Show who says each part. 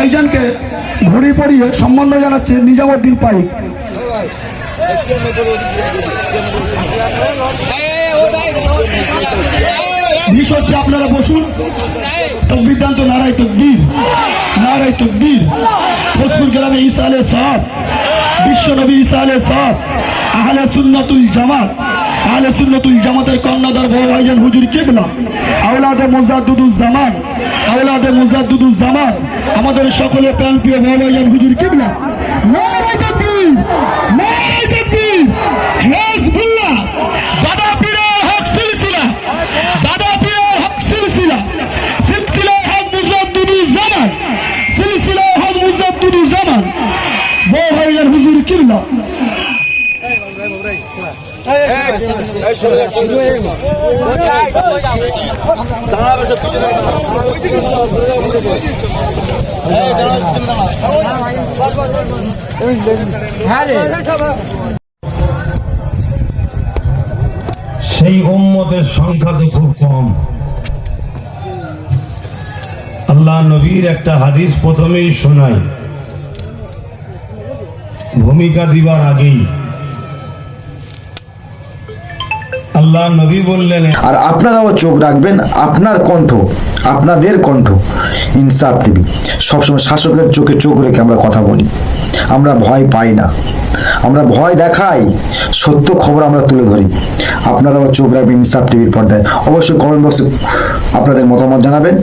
Speaker 1: ভাইজানকে ঘড়ি পরিয়ে সম্বন্ধ জানাচ্ছে নিজামুদ্দিন পাইক। বিশ্বস্তে আপনারা বসুন। তকবির দান তো নারাই তকবীর নারাই তকবীর। ফজপুর গ্রামে ঈসা আলে সাহাব বিশ্ব নবী ঈসা আলে সাহাব আহলে সুন্নাতুল জামাত। আহলে সুন্নাতুল জামাতের কর্ণধার ভাইজান হুজুর কেবলা আওলাদে মুজাদ্দুদুজ জামান আওলাদে জামান আমাদের সকলে প্রাণ প্রিয় ভাইজান হুজুর কেবলা সিলসিলা হক সিলসিলা সিলসিলা হক মুজাদ্দুদুজ জামান সিলসিলা হক মুজাদ্দুদুজ জামান বড় ভাইজান হুজুর কেবলা
Speaker 2: সেই উম্মতের সংখ্যা তো খুব কম। আল্লাহ নবীর একটা হাদিস প্রথমেই শোনাই ভূমিকা দিবার আগেই আল্লাহ নবী বললেন,
Speaker 3: আর আপনারাও চোখ রাখবেন আপনার কণ্ঠ, আপনাদের কণ্ঠ, ইনসাফ টিভি। সবসময় শাসকের চোখে চোখ রেখে আমরা কথা বলি। আমরা ভয় পাই না। আমরা ভয় দেখাই, সত্য খবর আমরা তুলে ধরি। আপনারাও চোখ রাখবেন ইনসাফ টিভির পর্দায়। অবশ্যই কমেন্ট বক্সে আপনাদের মতামত জানাবেন।